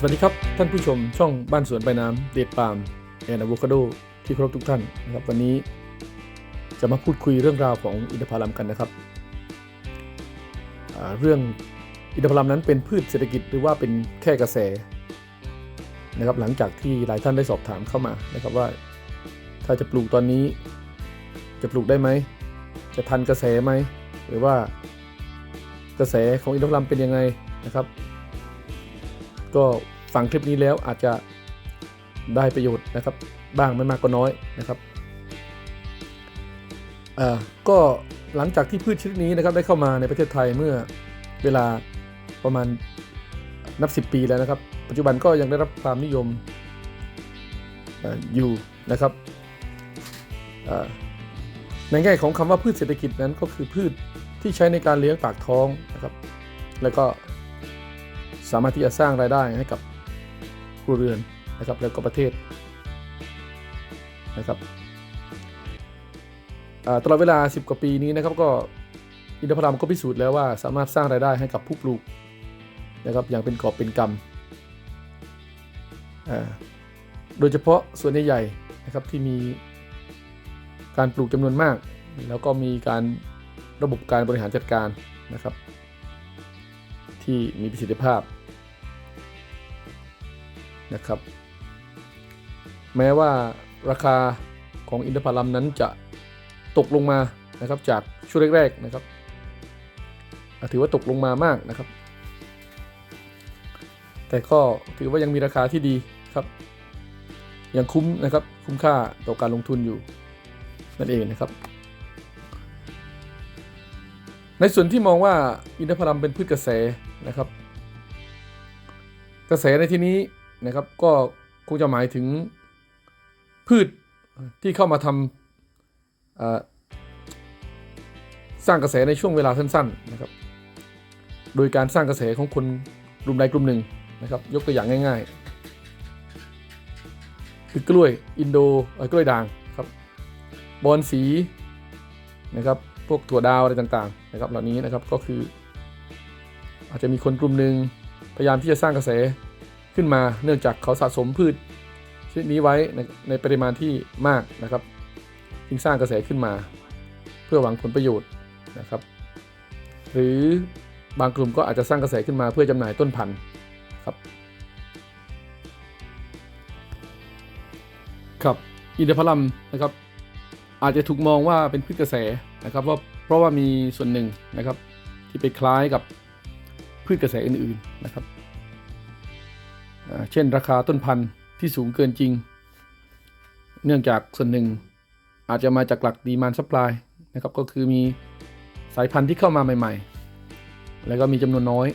สวัสดีครับ ท่านผู้ชมช่องบ้านสวนไปน้ำเดดปาล์มแอนอะโวคาโดที่เคารพทุกท่านนะครับวันนี้จะมาพูดคุยเรื่องราวของอินทผลัมกันนะครับเรื่องอินทผลัมนั้นเป็นพืชเศรษฐกิจหรือว่าเป็นแค่กระแสนะครับหลังจากที่หลายท่านได้สอบถามเข้ามานะครับว่า ถ้าจะปลูกตอนนี้ จะปลูกได้ไหม จะทันกระแสไหม หรือว่ากระแสของอินทผลัมเป็นยังไงนะครับ ก็ฟังคลิปนี้แล้วอาจจะได้ประโยชน์นะครับ บ้างไม่มากก็น้อยนะครับก็หลังจากที่พืชชนิดนี้นะครับได้เข้ามาในประเทศไทยเมื่อเวลาประมาณนับ 10 ปีแล้วนะครับ ปัจจุบันก็ยังได้รับความนิยมออยู่นะครับในแง่ของคำว่าพืชเศรษฐกิจนั้นก็คือพืชที่ใช้ในการเลี้ยงปากท้องนะครับ แล้วก็ สามารถที่จะสร้างรายได้ให้กับครัวเรือนนะครับแล้วก็ประเทศนะครับตลอดเวลา 10 กว่าปีนี้นะครับก็อินทผลัมก็พิสูจน์แล้วว่าสามารถสร้างรายได้ให้กับผู้ปลูกนะครับอย่างเป็นกอบเป็นกำโดยเฉพาะส่วนใหญ่ๆนะครับที่มีการปลูกจำนวนมาก แล้วก็มีการระบบการบริหารจัดการนะครับ ที่มีประสิทธิภาพ นะครับ แม้ว่าราคาของอินทผลัมนั้นจะตกลงมานะครับจากช่วงแรกๆนะครับ ถือว่าตกลงมามากนะครับ แต่ก็ถือว่ายังมีราคาที่ดีครับ ยังคุ้มนะครับคุ้มค่าต่อการลงทุนอยู่นั่นเองนะครับ ในส่วนที่มองว่าอินทผลัมเป็นพืชกระแสนะครับ กระแสในที่นี้ นะครับ ก็คงจะหมายถึงพืชที่เข้ามาทำสร้างกระแสในช่วงเวลาสั้นๆนะครับ โดยการสร้างกระแสของคนกลุ่มใดกลุ่มหนึ่งนะครับ ยกตัวอย่างง่าย ๆ คือกล้วยอินโดเอ่อกล้วยด่างครับบอนสีนะครับพวกถั่วดาวอะไรต่างๆนะครับเหล่านี้นะครับก็คือ อาจจะมีคนกลุ่มหนึ่งพยายามที่จะสร้างกระแส ขึ้นมาเนื่องจากเขาสะสมพืชชนิดนี้ไว้ในในปริมาณที่มากนะครับ จึงสร้างกระแสขึ้นมา เพื่อหวังผลประโยชน์นะครับ หรือบางกลุ่มก็อาจจะสร้างกระแสขึ้นมาเพื่อจำหน่ายต้นพันธุ์ครับครับอินทผลัมนะครับ อาจจะถูกมองว่าเป็นพืชกระแสนะครับว่าเพราะว่ามีส่วนหนึ่งนะครับ ที่ไปคล้ายกับพืชกระแสอื่นๆนะครับ เช่นราคาต้นพันธุ์ที่สูงเกินจริง เนื่องจากส่วนหนึ่งอาจจะมาจากหลักดีมานซัพพลายนะครับก็คือมีสายพันธุ์ที่เข้ามาใหม่ ๆ แล้วก็มีจำนวนน้อย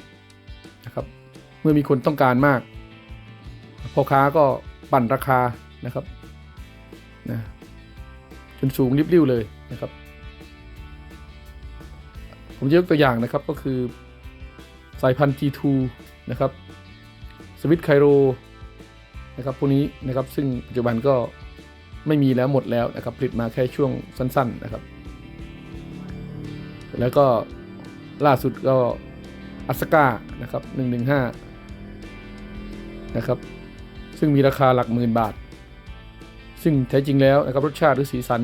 นะครับเมื่อมีคนต้องการมากพ่อค้าก็ปั่นราคานะครับนะจนสูงริบลิ่วเลยนะครับ ผมจะยกตัวอย่างนะครับก็คือสายพันธุ์ G2 นะครับ สวิตไคโรนะครับพวกนี้นะครับซึ่งปัจจุบันก็ไม่มีแล้วหมดแล้วนะครับผลิตมาแค่ช่วงสั้น ๆนะครับ แล้วก็ล่าสุดก็อัสกานะครับ115นะครับซึ่งมีราคาหลักหมื่นบาท ซึ่งแท้จริงแล้วนะครับรสชาติหรือสีสัน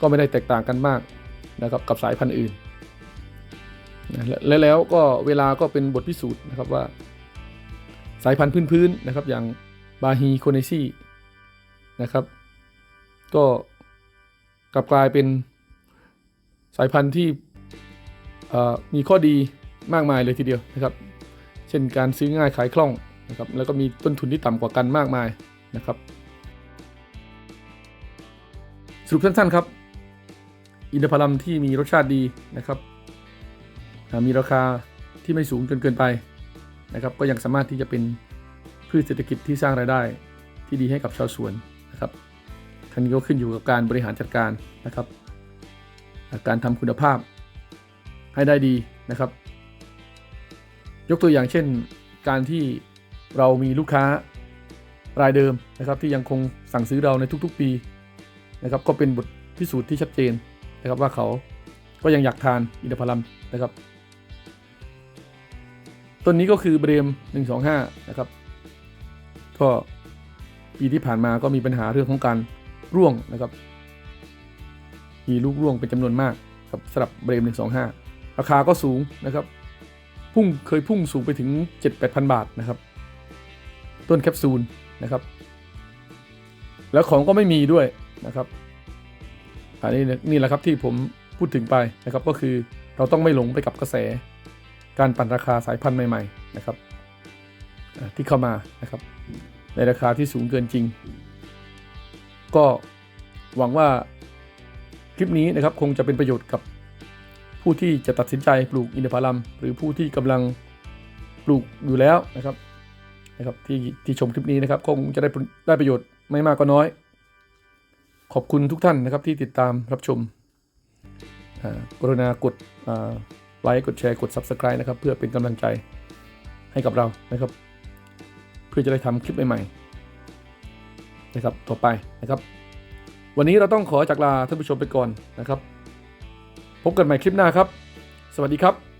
ก็ไม่ได้แตกต่างกันมากนะครับกับสายพันธุ์อื่นและแล้วก็เวลาก็เป็นบทพิสูจน์นะครับว่า สายพันธุ์พื้นๆนะครับ อย่างบาฮีโคเนซีนะครับ ก็กลับกลายเป็นสายพันธุ์ที่มีข้อดีมากมายเลยทีเดียวนะครับ เช่นการซื้อง่ายขายคล่องนะครับแล้วก็มีต้นทุนที่ต่ำกว่ากันมากมายนะครับ สรุปสั้นๆครับ อินทผลัมที่มีรสชาติดีนะครับ มีราคาที่ไม่สูงจนเกินไป นะครับก็ยังสามารถที่จะเป็นพืชเศรษฐกิจที่สร้างรายได้ที่ดีให้กับชาวสวนนะครับทั้งนี้ก็ขึ้นอยู่กับการบริหารจัดการนะครับ การทำคุณภาพให้ได้ดีนะครับ ยกตัวอย่างเช่น การที่เรามีลูกค้ารายเดิมนะครับที่ยังคงสั่งซื้อเราในทุกๆปีนะครับก็เป็นบทพิสูจน์ที่ชัดเจนนะครับว่าเขาก็ยังอยากทานอินทผลัมนะครับ ต้นนี้ก็คือเบรม 125 นะครับ ก็ปีที่ผ่านมาก็มีปัญหาเรื่องของการร่วงนะครับ มีลูกร่วงเป็นจำนวนมากครับสำหรับเบรม 125 ราคาก็สูงนะครับ พุ่งเคยพุ่งสูงไปถึง 7-8,000 บาทนะครับ ต้นแคปซูลนะครับ แล้วของก็ไม่มีด้วยนะครับอันนี้นี่แหละครับที่ผมพูดถึงไปนะครับก็คือเราต้องไม่หลงไปกับกระแส การปั่นราคาสายพันธุ์ใหม่ๆนะครับที่เข้ามานะครับ ในราคาที่สูงเกินจริง ก็หวังว่าคลิปนี้นะครับคงจะเป็นประโยชน์กับผู้ที่จะตัดสินใจปลูกอินทผลัม หรือผู้ที่กำลังปลูกอยู่แล้วนะครับนะครับที่ที่ชมคลิปนี้นะครับคงจะได้ได้ประโยชน์ไม่มากก็น้อย ขอบคุณทุกท่านนะครับที่ติดตามรับชมกรุณากดอ่า ไลค์กดแชร์กด Subscribe นะครับ เพื่อเป็นกำลังใจให้กับเรานะครับ เพื่อจะได้ทำคลิปใหม่ๆนะครับต่อไปนะครับ วันนี้เราต้องขอจากลาท่านผู้ชมไปก่อนนะครับ พบกันใหม่คลิปหน้าครับ สวัสดีครับ